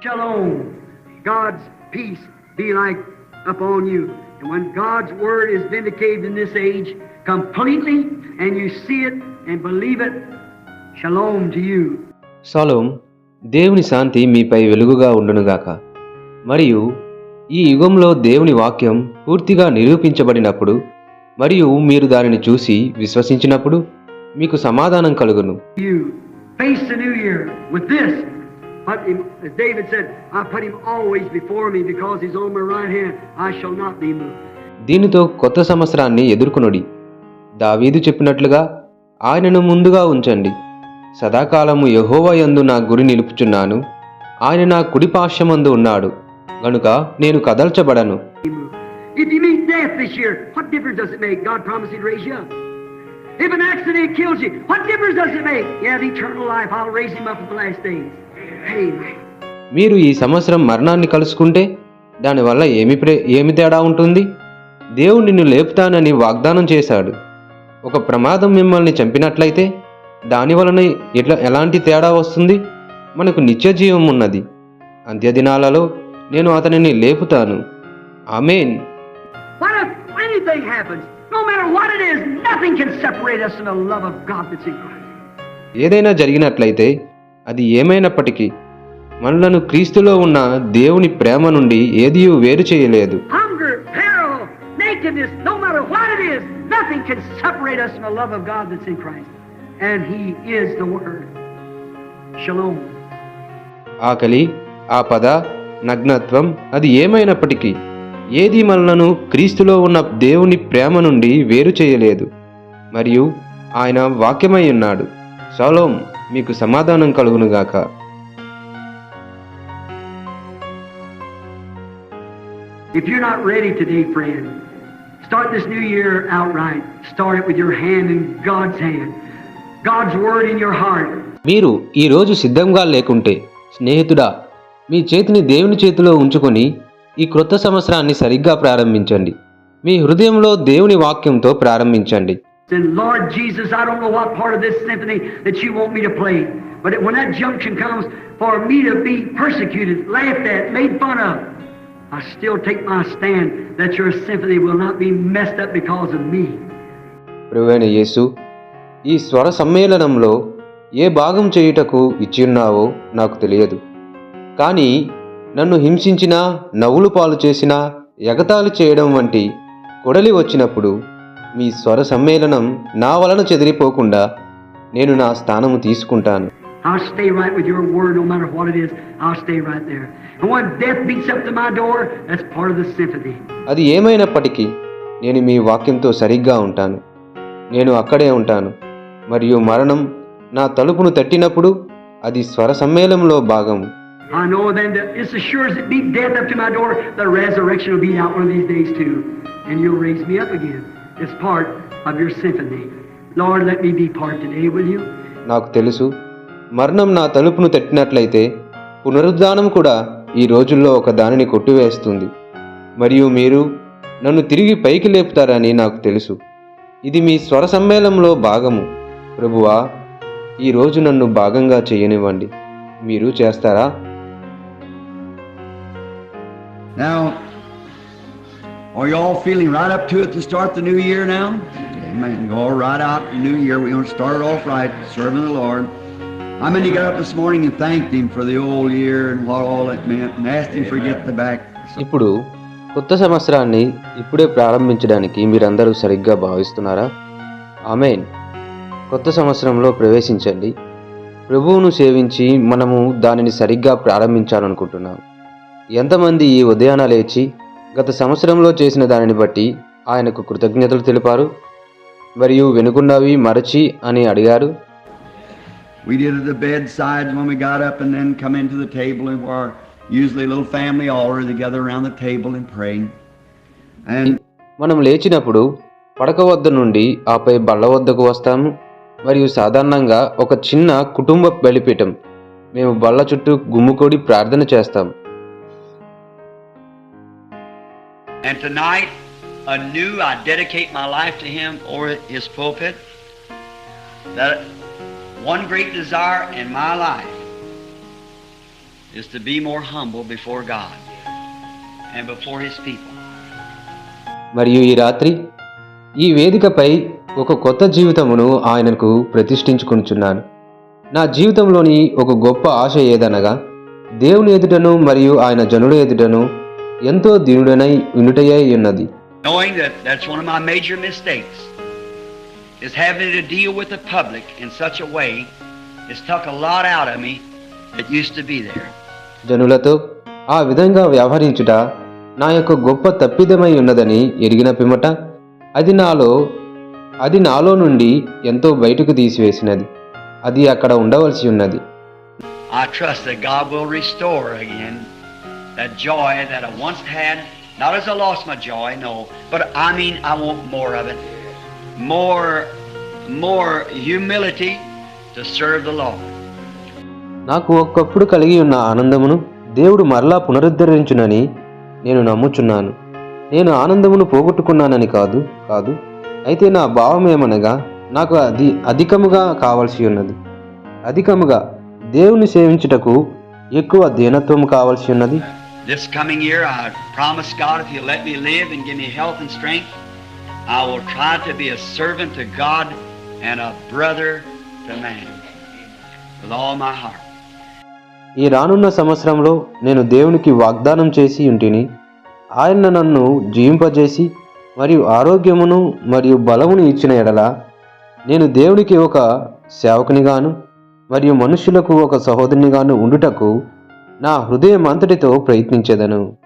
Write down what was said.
Shalom. God's peace be like upon you. And when God's word is vindicated in this age completely, and you see it and believe it, shalom to you. సలోం దేవుని శాంతి మీపై వెలుగుగా ఉండునుగాక మరియు ఈ యుగంలో దేవుని వాక్యం పూర్తిగా నిరూపించబడినప్పుడు మరియు మీరు దానిని చూసి విశ్వసించినప్పుడు మీకు సమాధానం కలుగును Him, as David said, I put him always before me because he's on my right hand. I shall not be moved. దీనితో కొత్త సంవత్సరాన్ని ఎదుర్కొనుడి దావీదు చెప్పినట్లుగా ఆయనను ముందుగా ఉంచండి సదాకాలము యెహోవా యందు నా గురి నిలుపుచున్నాను ఆయన నా కుడి పార్శ్వమందు ఉన్నాడు గనుక నేను కదల్చబడను. If you meet death this year, what difference does it make? God promised He'd raise you up. If an accident kills you, what difference does it make? You have eternal life. I'll raise him up at the last days. మీరు ఈ సంవత్సరం మరణాన్ని కలుసుకుంటే దానివల్ల ఏమి ప్రే ఏమి తేడా ఉంటుంది? దేవుడు నిన్ను లేపుతానని వాగ్దానం చేశాడు. ఒక ప్రమాదం మిమ్మల్ని చంపినట్లయితే దాని వలన ఎట్లా ఎలాంటి తేడా వస్తుంది? మనకు నిత్య జీవం ఉన్నది. అంత్యదినాలలో నేను అతనిని లేపుతాను. ఆమెన్. ఏదైనా జరిగినట్లయితే అది ఏమైనప్పటికీ మనలను క్రీస్తులో ఉన్న దేవుని ప్రేమ నుండి ఏది వేరు చేయలేదు. ఆకలి ఆ పద నగ్నత్వం అది ఏమైనప్పటికీ ఏది మనలను క్రీస్తులో ఉన్న దేవుని ప్రేమ నుండి వేరు చేయలేదు. మరియు ఆయన వాక్యమై ఉన్నాడు. సలోం. మీకు సమాధానం కలుగునుగాక If you're not ready today, friend, start this new year outright. Start it with your hand in God's hand, God's Word in your heart. మీరు ఈరోజు సిద్ధంగా లేకుంటే స్నేహితుడా మీ చేతిని దేవుని చేతిలో ఉంచుకొని ఈ క్రొత్త సంవత్సరాన్ని సరిగ్గా ప్రారంభించండి మీ హృదయంలో దేవుని వాక్యంతో ప్రారంభించండి Then, Lord Jesus, I don't know what part of this symphony that you want me to play, but when that junction comes for me to be persecuted, laughed at, made fun of, I still take my stand that your symphony will not be messed up because of me. ప్రభువైన యేసు ఈ స్వర సమ్మేళనంలో ఏ భాగం చేయుటకు ఇచ్చిన్నావో నాకు తెలియదు కానీ నన్ను హింసించినా నవ్వులు పాలు చేసినా ఎగతాళి చేయడం వంటి కొడలి వచ్చినప్పుడు మీ స్వర సమ్మేళనం నా వలన చెదిరిపోకుండా నేను నా స్థానము తీసుకుంటాను. అది ఏమైనప్పటికీ నేను మీ వాక్యంతో సరిగ్గా ఉంటాను. నేను అక్కడే ఉంటాను. మరియు మరణం నా తలుపును తట్టినప్పుడు అది స్వర సమ్మేళంలో భాగం. And you'll raise. It's part of your symphony. Lord, let me be part today, will you? నాకు తెలుసు. మరణం నా తలుపును తట్టినట్లయితే పునరుద్ధానం కూడా ఈ రోజుల్లో ఒక దానిని కొట్టివేస్తుంది. మరియు మీరు నన్ను తిరిగి పైకి లేపుతారని నాకు తెలుసు. ఇది మీ స్వర సమ్మేళనంలో భాగము. ప్రభువా ఈ రోజు నన్ను భాగంగా చేయనివ్వండి. మీరు చేస్తారా? Now, are you all feeling right up to it to start the new year now? Amen. Go right out the new year. We're going to start it off right, serving the Lord. How many got up this morning and thanked Him for the old year and what all it meant and asked Him for get the back? ఇప్పుడు కొత్త సంవత్సరాన్ని ఇప్పుడే ప్రారంభించడానికి మీరందరూ సరిగ్గా భావిస్తున్నారా amen కొత్త సంవత్సరంలో ప్రవేశించండి ప్రభువును సేవించి మనము దానిని సరిగ్గా ప్రారంభించాలనుకుంటున్నాం ఎంతమంది ఈ ఉదయాన లేచి గత సంవత్సరంలో చేసిన దానిని బట్టి ఆయనకు కృతజ్ఞతలు తెలిపారు. మరియు వెనుకున్నవి మరచి అని అడిగారు. We did at the bedsides when we got up and then come into the table and were usually a little family మనం లేచినప్పుడు పడక వద్ద నుండి ఆపై బల్ల వద్దకు వస్తాము. మరియు సాధారణంగా ఒక చిన్న కుటుంబ బలిపీఠం. మేము బల్ల చుట్టూ గుమ్ముకొడి ప్రార్థన చేస్తాం. And tonight, anew, I dedicate my life to Him or His pulpit. That one great desire in my life is to be more humble before God and before His people. మరియు ఈ రాత్రి ఈ వేదికపై ఒక కొత్త జీవితమును ఆయనకు ప్రతిష్ఠించుకుంటున్నాను నా జీవితంలోని ఒక గొప్ప ఆశ ఏదనగా దేవుని ఎదుటను మరియు ఆయన జనుడు ఎదుటను ఎంతో దీనుడనై వినుటయ్యాయి ఉన్నది. Knowing that that's one of my major mistakes is having to deal with the public in such a way is took a lot out జనులతో ఆ విధంగా వ్యవహరించుట నా యొక్క గొప్ప తప్పిదమై ఉన్నదని ఎరిగిన పిమ్మట అది నాలో అది నాలో నుండి ఎంతో బయటకు తీసివేసినది. అది అక్కడ ఉండవలసి ఉన్నది. ఆ trust that God restore that joy that I once had. Not as I lost my joy, no, but I mean I want more of it. More, more humility to serve the Lord. నాకు ఒక్కప్పుడు కలిగి ఉన్న ఆనందమును దేవుడు మరలా పునరుద్ధరించునని నేను నమ్ముచున్నాను నేను ఆనందమును పోగొట్టుకున్నానని కాదు కాదు అయితే నా భావం ఏమనగా నాకు అది అధికముగా కావలసి ఉన్నది అధికముగా దేవుని సేవించుటకు ఎక్కువ దీనత్వం కావాల్సి ఉన్నది This coming year, I promise God if He'll let me live and give me health and strength, I will try to be a servant to God and a brother to man with all my heart. ఈ రానున్న సంవత్సరంలో నేను దేవునికి వాగ్దానం చేసి ఉంటిని ఆయన నన్ను జీవింపజేసి మరియు ఆరోగ్యమును మరియు బలమును ఇచ్చిన ఎడల నేను దేవునికి ఒక సేవకునిగాను మరియు మనుషులకు ఒక సహోదరునిగాను ఉండుటకు నా హృదయం అంతటితో ప్రయత్నించేదను.